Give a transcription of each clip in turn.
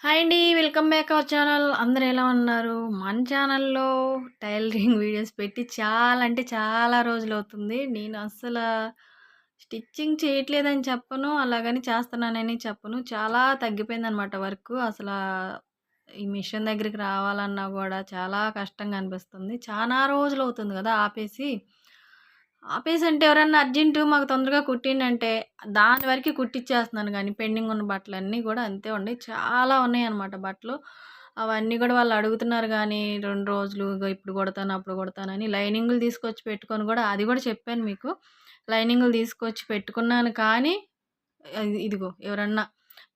Hi అండి welcome back our channel. అందరూ ఎలా ఉన్నారు? మన ఛానల్లో టైలరింగ్ వీడియోస్ పెట్టి చాలా అంటే చాలా రోజులు అవుతుంది. నేను అస్సలు స్టిచ్చింగ్ చేయట్లేదని చెప్పను అలాగని చేస్తున్నానని చెప్పను. చాలా తగ్గిపోయిందనమాట వర్క్. అసలు ఈ మిషన్ దగ్గరికి రావాలన్నా కూడా చాలా కష్టంగా అనిపిస్తుంది. చాలా రోజులు అవుతుంది కదా ఆపేసి. ఆపేసంటే ఎవరన్నా అర్జెంటు మాకు తొందరగా కుట్టిండంటే దాని వరకు కుట్టిచ్చేస్తున్నాను కానీ పెండింగ్ ఉన్న బట్టలన్నీ కూడా అంతే ఉన్నాయి చాలా ఉన్నాయి అనమాట బట్టలు. అవన్నీ కూడా వాళ్ళు అడుగుతున్నారు కానీ రెండు రోజులు ఇప్పుడు కొడతాను అప్పుడు కొడతానని లైనింగ్లు తీసుకొచ్చి పెట్టుకొని కూడా అది కూడా చెప్పాను మీకు. లైనింగ్లు తీసుకొచ్చి పెట్టుకున్నాను కానీ ఇదిగో ఎవరన్నా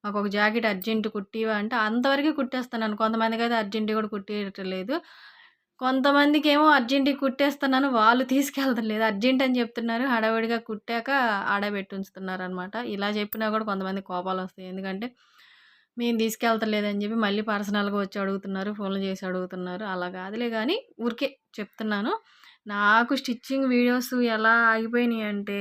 మాకు ఒక జాకెట్ అర్జెంటు కుట్టివా అంటే అంతవరకు కుట్టేస్తున్నాను. కొంతమందికి అయితే అర్జెంట్ కూడా కుట్టేయట్లేదు. కొంతమందికి ఏమో అర్జెంట్ కుట్టేస్తున్నాను. వాళ్ళు తీసుకెళ్తలేదు. అర్జెంట్ అని చెప్తున్నారు. హడావిడిగా కుట్టాక ఆడబెట్టి ఉంచుతున్నారనమాట. ఇలా చెప్పినా కూడా కొంతమందికి కోపాలొస్తాయి. ఎందుకంటే మేము తీసుకెళ్తలేదని చెప్పి మళ్ళీ పర్సనల్‌గా వచ్చి అడుగుతున్నారు. ఫోన్‌లు చేసి అడుగుతున్నారు. అలా కాదులే కానీ ఊరికే చెప్తున్నాను. నాకు స్టిచ్చింగ్ వీడియోస్ ఎలా ఆగిపోయినాయి అంటే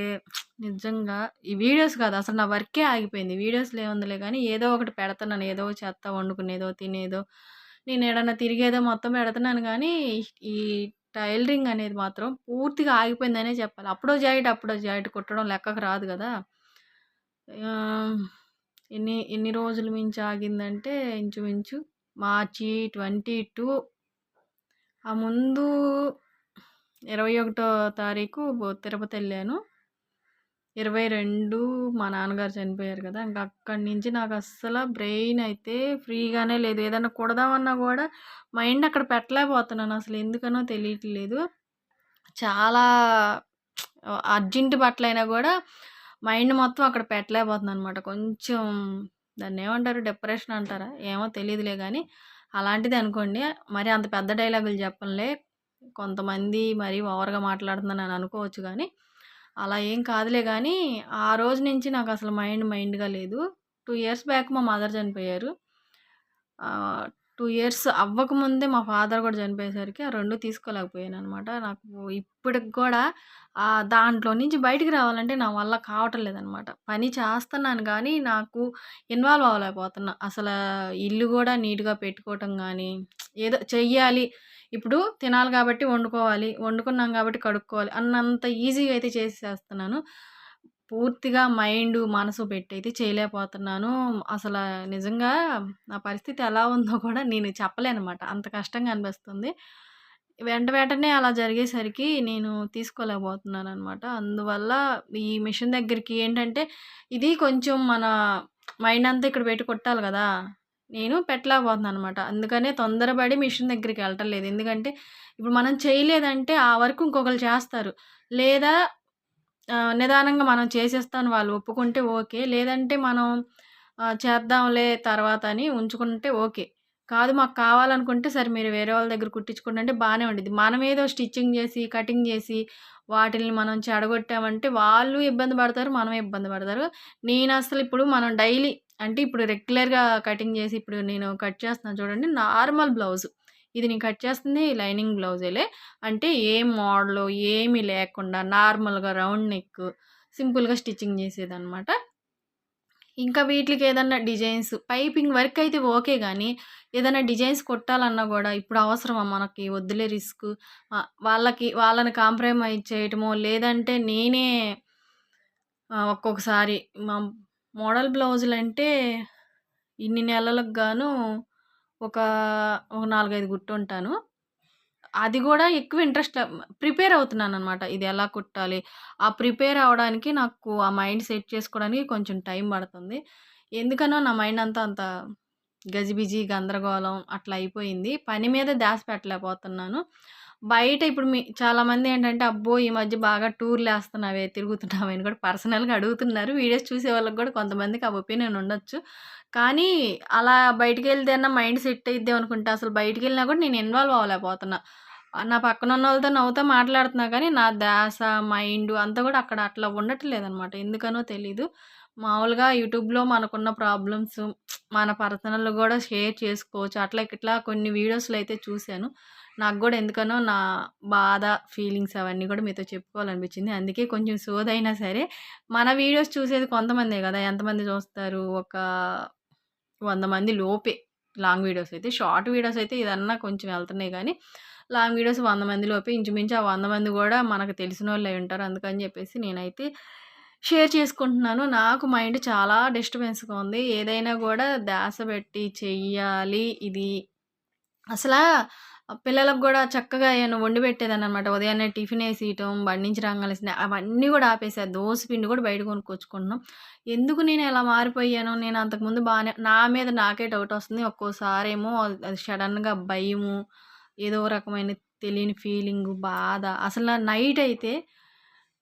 నిజంగా ఈ వీడియోస్ కాదు అసలు నా వర్కే ఆగిపోయింది. వీడియోస్‌లో ఏముందిలే కానీ ఏదో ఒకటి పెడుతున్నాను. ఏదో చెత్త వండుకునేదో, తినేదో నేను ఏడన్నా తిరిగేదో మొత్తం పెడుతున్నాను కానీ ఈ టైలరింగ్ అనేది మాత్రం పూర్తిగా ఆగిపోయిందనే చెప్పాలి. అప్పుడో జాయిట్ అప్పుడో జాయిట్ కుట్టడం లెక్కకు రాదు కదా. ఎన్ని ఎన్ని రోజుల మించి ఆగిందంటే ఇంచుమించు మార్చి ట్వంటీ టూ. ఆ ముందు ఇరవై ఒకటో తారీఖు తిరుపతి వెళ్ళాను. ఇరవై రెండు మా నాన్నగారు చనిపోయారు కదా. ఇంకా అక్కడి నుంచి నాకు అస్సలు బ్రెయిన్ అయితే ఫ్రీగానే లేదు. ఏదైనా కుడదామన్నా కూడా మైండ్ అక్కడ పెట్టలేకపోతున్నాను. అసలు ఎందుకనో తెలియట్లేదు. చాలా అర్జెంట్ బట్టలైనా కూడా మైండ్ మొత్తం అక్కడ పెట్టలేకపోతుంది అనమాట కొంచెం దాన్ని ఏమంటారు? డిప్రెషన్ అంటారా? ఏమో తెలియదులే కానీ అలాంటిది అనుకోండి. మరి అంత పెద్ద డైలాగులు చెప్పంలే కొంతమంది మరి ఓవర్గా మాట్లాడుతున్నాను అనుకోవచ్చు కానీ అలా ఏం కాదులే కానీ ఆ రోజు నుంచి నాకు అసలు మైండ్ మైండ్గా లేదు. టూ ఇయర్స్ బ్యాక్ మా మదర్ చనిపోయారు. టూ ఇయర్స్ అవ్వకముందే మా ఫాదర్ కూడా చనిపోయేసరికి ఆ రెండు తీసుకోలేకపోయాను అనమాట నాకు ఇప్పటికి కూడా దాంట్లో నుంచి బయటికి రావాలంటే నా వల్ల కావటం లేదనమాట పని చేస్తున్నాను కానీ నాకు ఇన్వాల్వ్ అవ్వలేకపోతున్నా. అసలు ఇల్లు కూడా నీట్గా పెట్టుకోవటం కానీ ఏదో చెయ్యాలి. ఇప్పుడు తినాలి కాబట్టి వండుకోవాలి వండుకున్నాం కాబట్టి కడుక్కోవాలి అన్నంత ఈజీగా అయితే చేసేస్తున్నాను. పూర్తిగా మైండ్ మనసు పెట్టి అయితే చేయలేకపోతున్నాను. అసలు నిజంగా నా పరిస్థితి ఎలా ఉందో కూడా నేను చెప్పలేనమాట. అంత కష్టంగా అనిపిస్తుంది. వెంట వెంటనే అలా జరిగేసరికి నేను తీసుకోలేకపోతున్నాను అనమాట అందువల్ల ఈ మిషన్ దగ్గరికి ఏంటంటే ఇది కొంచెం మన మైండ్ అంతా ఇక్కడ పెట్టి కొట్టాలి కదా. నేను పెట్టలేకపోతున్నాను అనమాట అందుకనే తొందరపడి మిషన్ దగ్గరికి వెళ్ళటం లేదు. ఎందుకంటే ఇప్పుడు మనం చేయలేదంటే ఆ వరకు ఇంకొకరు చేస్తారు. లేదా నిదానంగా మనం చేసేస్తాను వాళ్ళు ఒప్పుకుంటే ఓకే. లేదంటే మనం చేద్దాంలే తర్వాత అని ఉంచుకుంటే ఓకే. కాదు మాకు కావాలనుకుంటే సరే మీరు వేరే వాళ్ళ దగ్గర కుట్టించుకుంటే అంటే బాగానే ఉండేది మనం ఏదో స్టిచ్చింగ్ చేసి కటింగ్ చేసి వాటిని మనం చెడగొట్టామంటే వాళ్ళు ఇబ్బంది పడతారు మనం ఇబ్బంది పడతారు. నేను అసలు ఇప్పుడు మనం డైలీ అంటే ఇప్పుడు రెగ్యులర్గా కటింగ్ చేసి ఇప్పుడు నేను కట్ చేస్తున్నాను చూడండి నార్మల్ బ్లౌజ్. ఇది నేను కట్ చేస్తుంది లైనింగ్ బ్లౌజేలే. అంటే ఏ మోడల్ ఏమీ లేకుండా నార్మల్గా రౌండ్ నెక్ సింపుల్గా స్టిచ్చింగ్ చేసేదనమాట ఇంకా వీటికి ఏదన్నా డిజైన్స్ పైపింగ్ వర్క్ అయితే ఓకే కానీ ఏదైనా డిజైన్స్ కొట్టాలన్నా కూడా ఇప్పుడు అవసరమా మనకి? వద్దులే రిస్క్. వాళ్ళకి వాళ్ళని కాంప్రమైజ్ చేయటమో లేదంటే నేనే ఒక్కొక్కసారి మా మోడల్ బ్లౌజులు అంటే ఇన్ని నెలలకు గాను ఒక ఒక నాలుగైదు కుట్టుంటాను అది కూడా ఎక్కువ ఇంట్రెస్ట్ ప్రిపేర్ అవుతున్నాను అనమాట ఇది ఎలా కుట్టాలి? ఆ ప్రిపేర్ అవ్వడానికి నాకు ఆ మైండ్ సెట్ చేసుకోవడానికి కొంచెం టైం పడుతుంది. ఎందుకనో నా మైండ్ అంతా అంత గజిబిజి గందరగోళం అట్లా అయిపోయింది. పని మీద ధ్యాస పెట్టలేకపోతున్నాను బయట ఇప్పుడు మీ చాలామంది ఏంటంటే అబ్బో! ఈ మధ్య బాగా టూర్లు వేస్తున్నావే తిరుగుతున్నావే అని కూడా పర్సనల్గా అడుగుతున్నారు. వీడియోస్ చూసే వాళ్ళకి కూడా కొంతమందికి ఆ ఒపీనియన్ ఉండొచ్చు. కానీ అలా బయటికి వెళ్తే అన్న మైండ్ సెట్ అయిద్దాం అనుకుంటే అసలు బయటికి వెళ్ళినా కూడా నేను ఇన్వాల్వ్ అవ్వలేకపోతున్నా. నా పక్కన ఉన్న వాళ్ళతో నవ్వుతా మాట్లాడుతున్నా కానీ నా ధ్యాస మైండ్ అంతా కూడా అక్కడ అట్లా ఉండట్లేదనమాట. ఎందుకనో తెలీదు. మామూలుగా యూట్యూబ్లో మనకున్న ప్రాబ్లమ్స్ మన పర్సనల్ కూడా షేర్ చేసుకోవచ్చు. అట్లా ఇట్లా కొన్ని వీడియోస్లో అయితే చూశాను. నాకు కూడా ఎందుకనో నా బాధ ఫీలింగ్స్ అవన్నీ కూడా మీతో చెప్పుకోవాలనిపించింది. అందుకే కొంచెం సోదైనా సరే మన వీడియోస్ చూసేది కొంతమందే కదా! ఎంతమంది చూస్తారు? ఒక వంద మంది లోపే. లాంగ్ వీడియోస్ అయితే షార్ట్ వీడియోస్ అయితే ఇదన్నా కొంచెం వెళ్తున్నాయి కానీ లాంగ్ వీడియోస్ వంద మంది లోపే. ఇంచుమించు ఆ వంద మంది కూడా మనకు తెలిసిన వాళ్ళు ఉంటారు. అందుకని చెప్పేసి నేనైతే షేర్ చేసుకుంటున్నాను. నాకు మైండ్ చాలా డిస్టర్బెన్స్గా ఉంది. ఏదైనా కూడా దాస పెట్టి చెయ్యాలి. ఇది అసలు పిల్లలకు కూడా చక్కగా ఏమైనా వండి పెట్టేదాన్ని అనమాట ఉదయాన్నే టిఫిన్ వేసి ఇయటం బండి నుంచి అవన్నీ కూడా ఆపేసా. దోశ పిండి కూడా బయట కొనుక్కొచ్చుకుంటున్నాం. ఎందుకు నేను ఎలా మారిపోయాను? నేను అంతకుముందు బాగానే నా మీద నాకే డౌట్ వస్తుంది. ఒక్కోసారేమో అది సడన్గా భయము ఏదో రకమైన తెలియని ఫీలింగ్ బాధ. అసలు నైట్ అయితే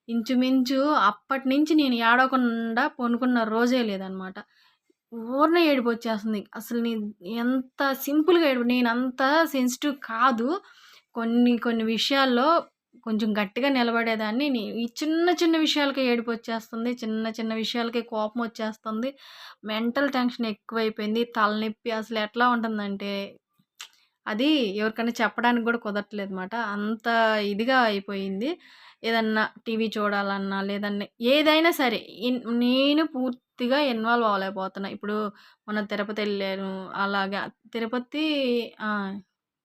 ఇంచుమించు అప్పటి నుంచి నేను ఏడవకుండా పనుకున్న రోజే లేదనమాట. ఊరినే ఏడుపు వచ్చేస్తుంది అసలు నీ ఎంత సింపుల్గా ఏడుపు నేను అంత సెన్సిటివ్ కాదు. కొన్ని కొన్ని విషయాల్లో కొంచెం గట్టిగా నిలబడేదాన్ని. ఈ చిన్న చిన్న విషయాలకే ఏడుపు వచ్చేస్తుంది చిన్న చిన్న విషయాలకే కోపం వచ్చేస్తుంది మెంటల్ టెన్షన్ ఎక్కువైపోయింది. తలనొప్పి అసలు ఎట్లా ఉంటుందంటే అది ఎవరికైనా చెప్పడానికి కూడా కుదరట్లేదు అనమాట అంత ఇదిగా అయిపోయింది. ఏదన్నా టీవీ చూడాలన్నా లేదన్నా ఏదైనా సరే నేను పూర్తి పూర్తిగా ఇన్వాల్వ్ అవ్వలేకపోతున్నా. ఇప్పుడు మొన్న తిరుపతి వెళ్ళాను అలాగా తిరుపతి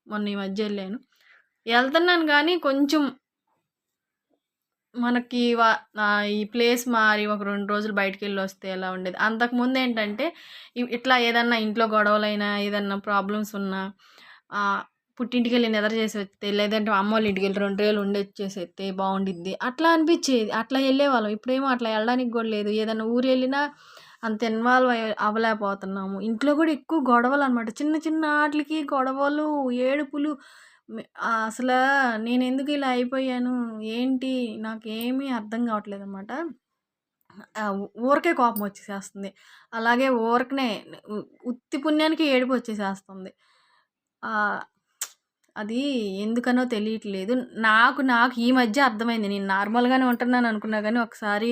మొన్న ఈ మధ్య వెళ్ళాను వెళ్తున్నాను కానీ కొంచెం మనకి ఈ ప్లేస్ మారి ఒక రెండు రోజులు బయటికి వస్తే ఎలా ఉండేది? అంతకుముందు ఏంటంటే ఇట్లా ఏదన్నా ఇంట్లో గొడవలైనా ఏదన్నా ప్రాబ్లమ్స్ ఉన్నా పుట్టింటికి వెళ్ళి నిద్ర చేసి వస్తే లేదంటే అమ్మ వాళ్ళ ఇంటికి వెళ్ళి రెండు రోజులు ఉండి వచ్చేసి వస్తే బాగుండిద్ది. అట్లా అనిపించేది. అట్లా వెళ్ళేవాళ్ళం. ఇప్పుడేమో అట్లా వెళ్ళడానికి కూడా లేదు. ఏదైనా ఊరు వెళ్ళినా అంత ఇన్వాల్వ్ అవ్వలేకపోతున్నాము. ఇంట్లో కూడా ఎక్కువ గొడవలు అనమాట చిన్న చిన్న ఆటలకి గొడవలు ఏడుపులు. అసలు నేను ఎందుకు ఇలా అయిపోయాను? ఏంటి? నాకేమీ అర్థం కావట్లేదు అనమాట ఊరికే కోపం వచ్చేసేస్తుంది. అలాగే ఊరికనే ఉత్తి పుణ్యానికి ఏడుపు వచ్చేసేస్తుంది. అది ఎందుకనో తెలియట్లేదు. నాకు నాకు ఈ మధ్య అర్థమైంది. నేను నార్మల్గానే ఉంటున్నాను అనుకున్నా కానీ ఒకసారి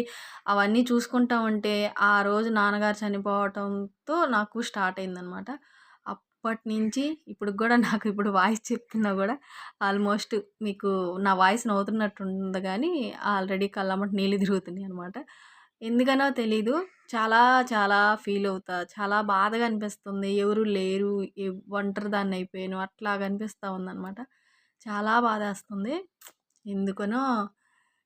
అవన్నీ చూసుకుంటా ఉంటే ఆ రోజు నాన్నగారు చనిపోవటంతో నాకు స్టార్ట్ అయిందనమాట. అప్పటి నుంచి ఇప్పుడు కూడా నాకు ఇప్పుడు వాయిస్ చెప్తున్నా కూడా ఆల్మోస్ట్ మీకు నా వాయిస్ నవ్వుతున్నట్టు ఉంది కానీ ఆల్రెడీ కళ్ళమ్మట నీళ్ళు తిరుగుతున్నాయి అనమాట ఎందుకనో తెలీదు. చాలా చాలా ఫీల్ అవుతా. చాలా బాధగా అనిపిస్తుంది. ఎవరు లేరు. ఒంటరిదాన్ని అయిపోయాను. అట్లా అనిపిస్తూ ఉందన్నమాట. చాలా బాధేస్తుంది. ఎందుకనో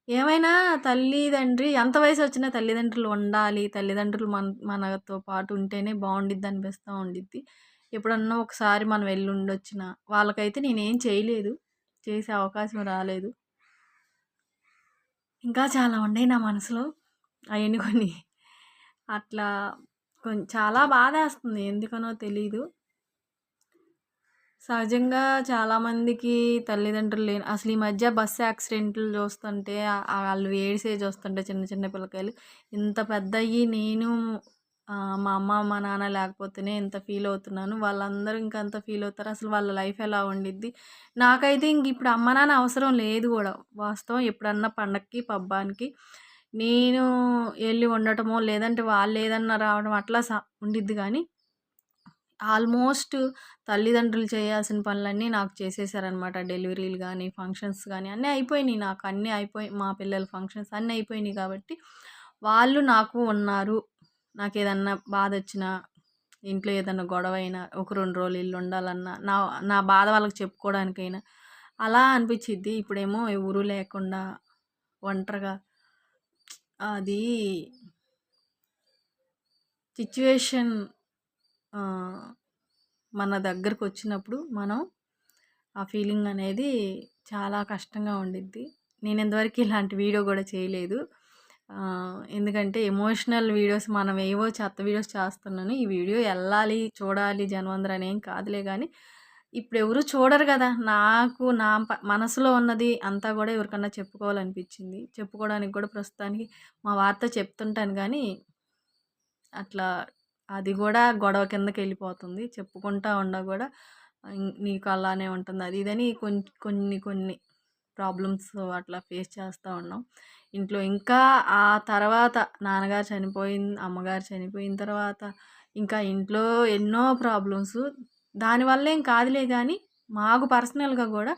ఏమైనా తల్లిదండ్రి ఎంత వయసు వచ్చినా తల్లిదండ్రులు ఉండాలి. తల్లిదండ్రులు మన మనతో పాటు ఉంటేనే బాగుండిద్ది అనిపిస్తూ ఉండిద్ది. ఎప్పుడన్నా ఒకసారి మనం వెళ్ళి ఉండొచ్చిన. వాళ్ళకైతే నేనేం చేయలేదు. చేసే అవకాశం రాలేదు. ఇంకా చాలా ఉన్నాయి నా మనసులో. అవన్నీ కొన్ని అట్లా కొం చాలా బాధేస్తుంది. ఎందుకనో తెలీదు. సహజంగా చాలామందికి తల్లిదండ్రులు లేని అసలు ఈ మధ్య బస్సు యాక్సిడెంట్లు చూస్తుంటే వాళ్ళు ఏడిసే చూస్తుంటే చిన్న చిన్న పిల్లకాయలు ఇంత పెద్దయ్యి నేను మా అమ్మ మా నాన్న లేకపోతేనే ఇంత ఫీల్ అవుతున్నాను. వాళ్ళందరూ ఇంకా అంత ఫీల్ అవుతారు. అసలు వాళ్ళ లైఫ్ ఎలా ఉండిద్ది? నాకైతే ఇంక ఇప్పుడు అమ్మ నాన్న అవసరం లేదు కూడా. వాస్తవం ఎప్పుడన్నా పండక్కి పబ్బానికి నేను వెళ్ళి ఉండటమో లేదంటే వాళ్ళు ఏదన్నా రావడం అట్లా స ఉండిద్ది కానీ ఆల్మోస్ట్ తల్లిదండ్రులు చేయాల్సిన పనులన్నీ నాకు చేసేసారనమాట డెలివరీలు కానీ ఫంక్షన్స్ కానీ అన్నీ అయిపోయినాయి. నాకు అన్నీ అయిపోయి మా పిల్లల ఫంక్షన్స్ అన్నీ అయిపోయినాయి కాబట్టి వాళ్ళు నాకు ఉన్నారు. నాకు ఏదన్నా బాధ వచ్చినా ఇంట్లో ఏదన్నా గొడవ అయినా ఒక రెండు రోజులు ఇల్లు ఉండాలన్నా నా నా బాధ వాళ్ళకి చెప్పుకోవడానికైనా అలా అనిపించిద్ది ఇప్పుడేమో ఊరు లేకుండా ఒంటరిగా అది సిచ్యువేషన్ మన దగ్గరకు వచ్చినప్పుడు మనం ఆ ఫీలింగ్ అనేది చాలా కష్టంగా ఉండిద్ది. నేను ఇంతవరకు ఇలాంటి వీడియో కూడా చేయలేదు. ఎందుకంటే ఎమోషనల్ వీడియోస్ మనం ఏవో చెత్త వీడియోస్ చేస్తున్నాను. ఈ వీడియో వెళ్ళాలి చూడాలి జనవందరని అనేం కాదులే కానీ ఇప్పుడు ఎవరు చూడరు కదా! నాకు నా మనసులో ఉన్నది అంతా కూడా ఎవరికన్నా చెప్పుకోవాలనిపించింది. చెప్పుకోవడానికి కూడా ప్రస్తుతానికి మా వార్త చెప్తుంటాను కానీ అట్లా అది కూడా గొడవ కిందకి వెళ్ళిపోతుంది చెప్పుకుంటా ఉండ కూడా నీకు అలానే ఉంటుంది. అది ఇదని కొన్ని కొన్ని కొన్ని ప్రాబ్లమ్స్ అట్లా ఫేస్ చేస్తూ ఉన్నాం. ఇంట్లో ఇంకా ఆ తర్వాత నాన్నగారు చనిపోయిన అమ్మగారు చనిపోయిన తర్వాత ఇంకా ఇంట్లో ఎన్నో ప్రాబ్లమ్స్ దానివల్ల ఏం కాదులే కానీ మాకు పర్సనల్గా కూడా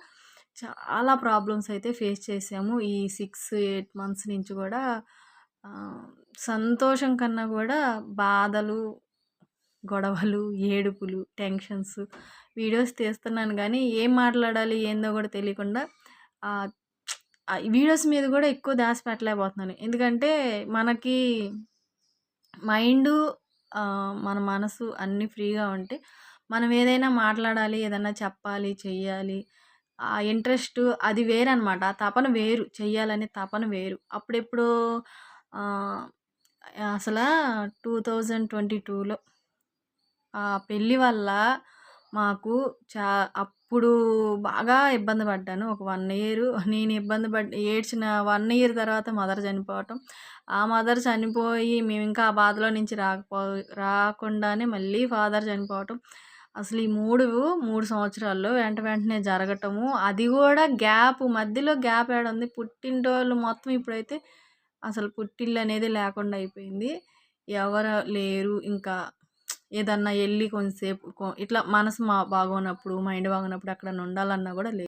చాలా ప్రాబ్లమ్స్ అయితే ఫేస్ చేసాము. ఈ సిక్స్ ఎయిట్ మంత్స్ నుంచి కూడా సంతోషం కన్నా కూడా బాధలు గొడవలు ఏడుపులు టెన్షన్స్ వీడియోస్ తీస్తున్నాను కానీ ఏం మాట్లాడాలి ఏందో కూడా తెలియకుండా వీడియోస్ మీద కూడా ఎక్కువ ధ్యాస పెట్టలేకపోతున్నాను. ఎందుకంటే మనకి మైండ్ మన మనసు అన్నీ ఫ్రీగా ఉంటే మనం ఏదైనా మాట్లాడాలి ఏదైనా చెప్పాలి చెయ్యాలి. ఆ ఇంట్రెస్ట్ అది వేరనమాట. ఆ తపన వేరు. చెయ్యాలనే తపన వేరు. అప్పుడెప్పుడు అసలు టూ థౌజండ్ ట్వంటీ టూలో ఆ పెళ్ళి వల్ల మాకు చా అప్పుడు బాగా ఇబ్బంది పడ్డాను. ఒక వన్ ఇయర్ నేను ఇబ్బంది పడ్ ఏడ్చిన వన్ ఇయర్ తర్వాత మదర్ చనిపోవటం. ఆ మదర్ చనిపోయి మేము ఇంకా ఆ బాధలో నుంచి రాకపో రాకుండానే మళ్ళీ ఫాదర్ చనిపోవటం. అసలు ఈ మూడు మూడు సంవత్సరాల్లో వెంట వెంటనే జరగటము అది కూడా గ్యాప్ మధ్యలో గ్యాప్ ఏడ ఉంది. పుట్టింటోళ్ళు మొత్తం ఇప్పుడైతే అసలు పుట్టిల్లు అనేది లేకుండా అయిపోయింది. ఎవరు లేరు. ఇంకా ఏదన్నా వెళ్ళి కొంతసేపు ఇట్లా మనసు మా బాగోనప్పుడు మైండ్ బాగోనప్పుడు అక్కడ ఉండాలన్నా కూడా లేదు.